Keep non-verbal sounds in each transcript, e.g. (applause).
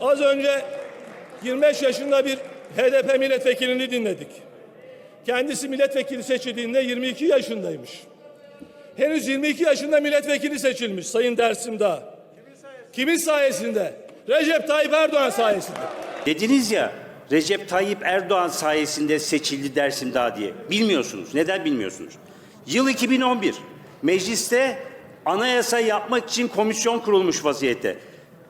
Az önce 25 yaşında bir HDP milletvekilini dinledik. Kendisi milletvekili seçildiğinde 22 yaşındaymış. Henüz 22 yaşında milletvekili seçilmiş Sayın Dersim Dağ. Kimin sayesinde? Recep Tayyip Erdoğan sayesinde. Dediniz ya Recep Tayyip Erdoğan sayesinde seçildi Dersim Dağ diye. Bilmiyorsunuz. Neden bilmiyorsunuz? Yıl 2011. Mecliste anayasa yapmak için komisyon kurulmuş vaziyette.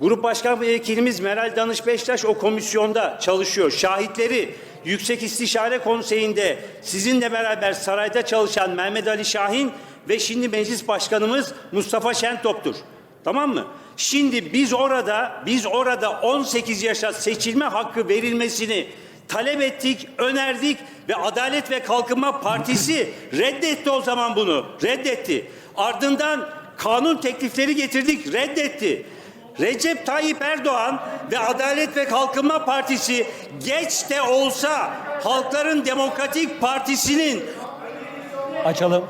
Grup Başkan Vekilimiz Meral Danış Beştaş o komisyonda çalışıyor. Şahitleri Yüksek İstişare Konseyi'nde sizinle beraber sarayda çalışan Mehmet Ali Şahin ve şimdi Meclis Başkanımız Mustafa Şentop'tur. Tamam mı? Şimdi biz orada biz orada 18 yaşa seçilme hakkı verilmesini talep ettik, önerdik ve Adalet ve Kalkınma Partisi (laughs) reddetti o zaman bunu. Reddetti. Ardından kanun teklifleri getirdik, reddetti. Recep Tayyip Erdoğan ve Adalet ve Kalkınma Partisi geç de olsa Halkların Demokratik Partisi'nin Açalım.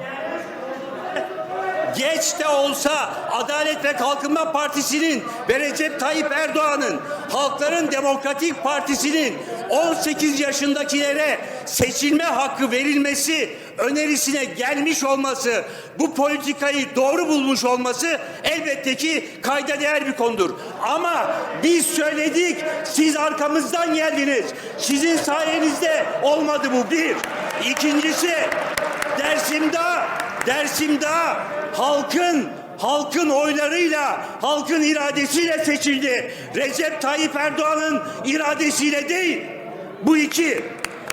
geç de olsa Adalet ve Kalkınma Partisi'nin ve Recep Tayyip Erdoğan'ın Halkların Demokratik Partisi'nin 18 yaşındakilere seçilme hakkı verilmesi önerisine gelmiş olması, bu politikayı doğru bulmuş olması elbette ki kayda değer bir konudur. Ama biz söyledik, siz arkamızdan geldiniz. Sizin sayenizde olmadı bu bir. İkincisi, Dersim'de Dersim'de halkın halkın oylarıyla, halkın iradesiyle seçildi. Recep Tayyip Erdoğan'ın iradesiyle değil. Bu iki.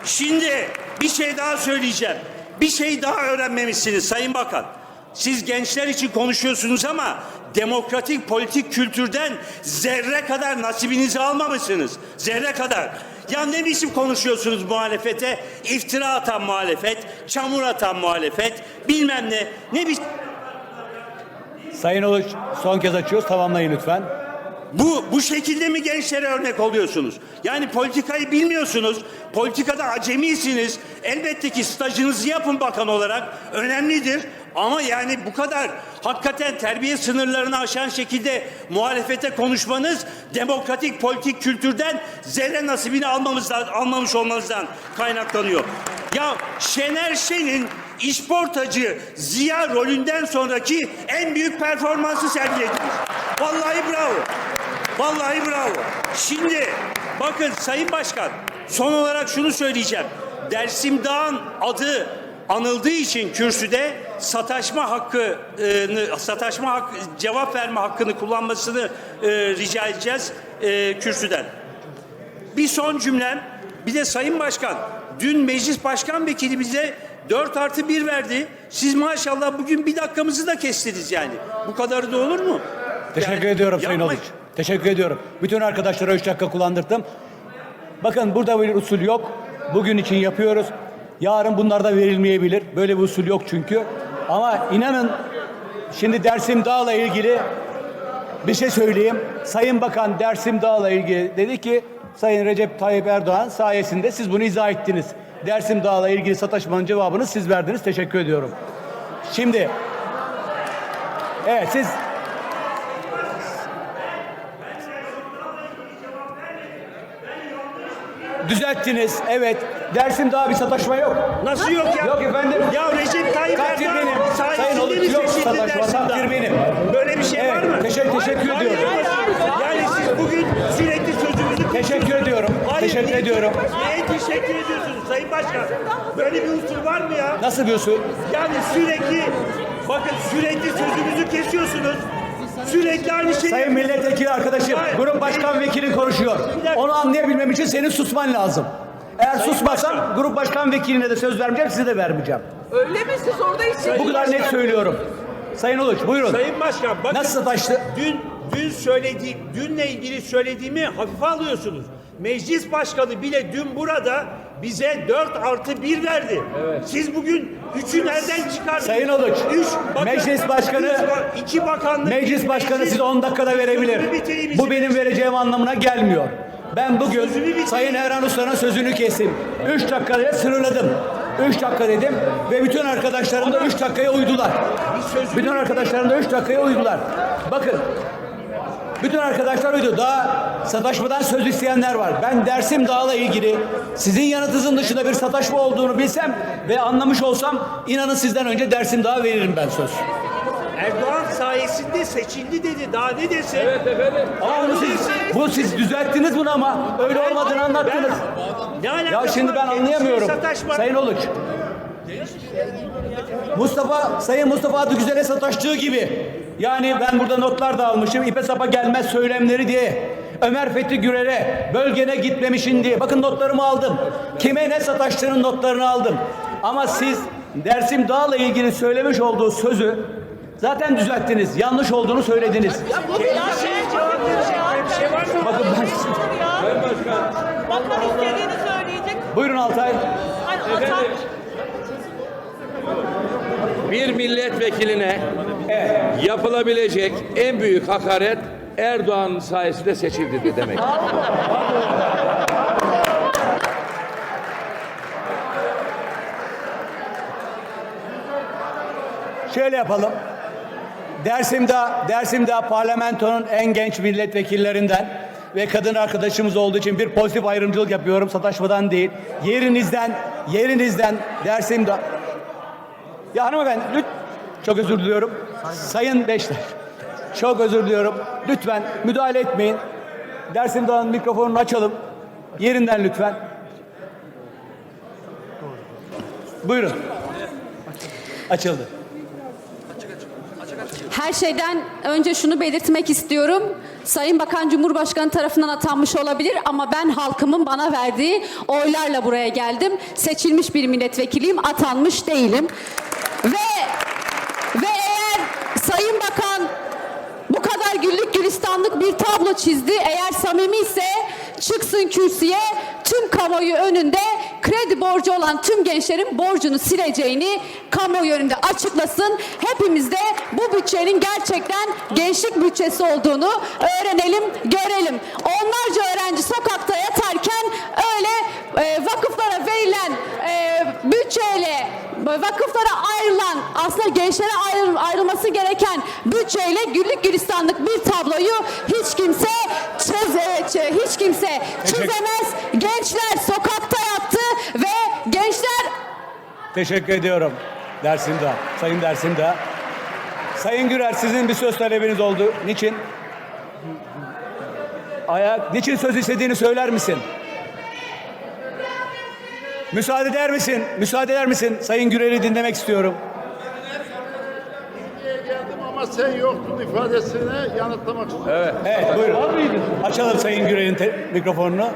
Şimdi bir şey daha söyleyeceğim. Bir şey daha öğrenmemişsiniz Sayın Bakan. Siz gençler için konuşuyorsunuz ama demokratik politik kültürden zerre kadar nasibinizi almamışsınız. Zerre kadar. Ya ne biçim konuşuyorsunuz muhalefete? İftira atan muhalefet, çamur atan muhalefet, bilmem ne. Ne biçim... Sayın Uluç son kez açıyoruz. Tamamlayın lütfen. Bu, bu şekilde mi gençlere örnek oluyorsunuz? Yani politikayı bilmiyorsunuz, politikada acemisiniz. Elbette ki stajınızı yapın bakan olarak, önemlidir. Ama yani bu kadar hakikaten terbiye sınırlarını aşan şekilde muhalefete konuşmanız demokratik politik kültürden zerre nasibini almamızdan, almamış olmanızdan kaynaklanıyor. Ya Şener Şen'in işportacı Ziya rolünden sonraki en büyük performansı sergilediniz. Vallahi bravo. Vallahi bravo. Şimdi bakın Sayın Başkan son olarak şunu söyleyeceğim. Dersim Dağ'ın adı anıldığı için kürsüde sataşma hakkı e, sataşma hak, cevap verme hakkını kullanmasını e, rica edeceğiz e, kürsüden. Bir son cümlem. Bir de Sayın Başkan, dün Meclis Başkan Vekili bize 4 artı 1 verdi. Siz maşallah bugün bir dakikamızı da kestiniz yani. Bu kadarı da olur mu? Teşekkür Yani ediyorum Sayın yapmayın. Teşekkür ediyorum. Bütün arkadaşlara 3 dakika kullandırdım. Bakın burada bir usul yok. Bugün için yapıyoruz. Yarın bunlar da verilmeyebilir. Böyle bir usul yok çünkü. Ama inanın şimdi Dersim Dağ'la ilgili bir şey söyleyeyim. Sayın Bakan Dersim Dağ'la ilgili dedi ki Sayın Recep Tayyip Erdoğan sayesinde siz bunu izah ettiniz. Dersim Dağ'la ilgili sataşmanın cevabını siz verdiniz. Teşekkür ediyorum. Şimdi Evet siz düzelttiniz. Evet. Dersim daha bir sataşma yok. Nasıl yok ya? Yok efendim. Ya Recep Tayyip Takdir Erdoğan benim. Sayın sayesinde mi yok seçildi sataşma, Dersim'de? takdir benim. Böyle bir şey Evet, var mı? teşekkür- teşekkür Hayır, ediyorum. hayır. Yani siz bugün sürekli sözümüzü Teşekkür ediyorum. Hayır, Teşekkür niye- ediyorum. Niye teşekkür ediyorsunuz Sayın Başkan? Böyle bir usul var mı ya? Nasıl bir usul? Yani sürekli bakın sürekli sözümüzü kesiyorsunuz. Sürekli aynı şeyi Sayın milletvekili arkadaşım, Hayır. grup başkan vekili konuşuyor. Onu anlayabilmem için senin susman lazım. Eğer Sayın susmazsam Başkan. grup başkan vekiline de söz vermeyeceğim, size de vermeyeceğim. Öyle mi siz orada hiç Bu kadar net söylüyorum. Sayın Uluç buyurun. Sayın Başkan bakın Nasıl sataştı? dün dün söylediğim dünle ilgili söylediğimi hafife alıyorsunuz. Meclis Başkanı bile dün burada bize 4 artı 1 verdi. Siz bugün 3'ü nereden çıkardınız? Sayın Uluç, Üç, Meclis Başkanı- üç iki bakanlık Meclis başkanı meclis- size 10 dakikada verebilir. Bu benim vereceğim anlamına gelmiyor. Ben bugün. Sayın Erhan Usta'nın sözünü kestim. 3 dakikaya sınırladım. 3 dakika dedim ve bütün arkadaşlarım da 3 dakikaya uydular. Bütün arkadaşlarım da 3 dakikaya uydular. Bakın bütün arkadaşlar uydu. Daha sataşmadan söz isteyenler var. Ben Dersim Dağı'la ilgili sizin yanıtınızın dışında bir sataşma olduğunu bilsem ve anlamış olsam inanın sizden önce Dersim Dağı veririm ben söz. Erdoğan sayesinde seçildi dedi. Daha ne desin? Ama bunu siz, bu siz düzelttiniz bunu ama öyle olmadığını anlattınız. Ne Ya şimdi ben anlayamıyorum. Sayın Uluç. Mustafa, Sayın Mustafa Adıgüzel'e sataştığı gibi. Yani ben burada notlar da almışım. İpe sapa gelmez söylemleri diye. Ömer Fethi Gürel'e bölgene gitmemişin diye. Bakın notlarımı aldım. Kime ne sataştığının notlarını aldım. Ama siz Dersim Dağ'la ilgili söylemiş olduğu sözü zaten düzelttiniz. Yanlış olduğunu söylediniz. Bu bir şey cevap verecek bir şey var mı? Bakın ben... Bakan istediğini söyleyecek. Buyurun Altay. Atar. bir milletvekiline yapılabilecek en büyük hakaret Erdoğan sayesinde seçildi demek. Şöyle yapalım. Dersim'de, Dersim'de parlamentonun en genç milletvekillerinden ve kadın arkadaşımız olduğu için bir pozitif ayrımcılık yapıyorum sataşmadan değil. Yerinizden, yerinizden Dersim'de... Ya hanımefendi lütfen, çok özür diliyorum. Sayın Beşler, çok özür diliyorum. Lütfen müdahale etmeyin. Dersim Dağı'nın mikrofonunu açalım. Yerinden lütfen. Buyurun. Açıldı. Her şeyden önce şunu belirtmek istiyorum. Sayın Bakan Cumhurbaşkanı tarafından atanmış olabilir ama ben halkımın bana verdiği oylarla buraya geldim. Seçilmiş bir milletvekiliyim, atanmış değilim. Ve eğer Sayın Bakan bu kadar gülistanlık bir tablo çizdi. Eğer samimi ise çıksın kürsüye tüm kamuoyu önünde kredi borcu olan tüm gençlerin borcunu sileceğini kamuoyu önünde açıklasın. Hepimiz de bu bütçenin gerçekten gençlik bütçesi olduğunu öğrenelim, görelim. Onlarca öğrenci sokakta yatarken öyle e, vakıflara verilen e, bütçeyle vakıflara ayrılan aslında gençlere ayrı- ayrılması gereken bütçeyle güllük gülistanlık bir tabloyu hiç kimse çöz, e, ç- hiç kimse çözemez. Gençler sokakta yattı ve gençler Teşekkür ediyorum. Dersim'de, Sayın Dersim'de. Sayın Gürer sizin bir söz talebiniz oldu. Niçin? Ayak, niçin söz istediğini söyler misin? Müsaade eder misin? Müsaade eder misin? Sayın Gürer'i dinlemek istiyorum. geldim ama sen yoktun ifadesine yanıtlamak istiyorum. Evet, buyurun. Açalım Sayın Gürer'in te- mikrofonunu.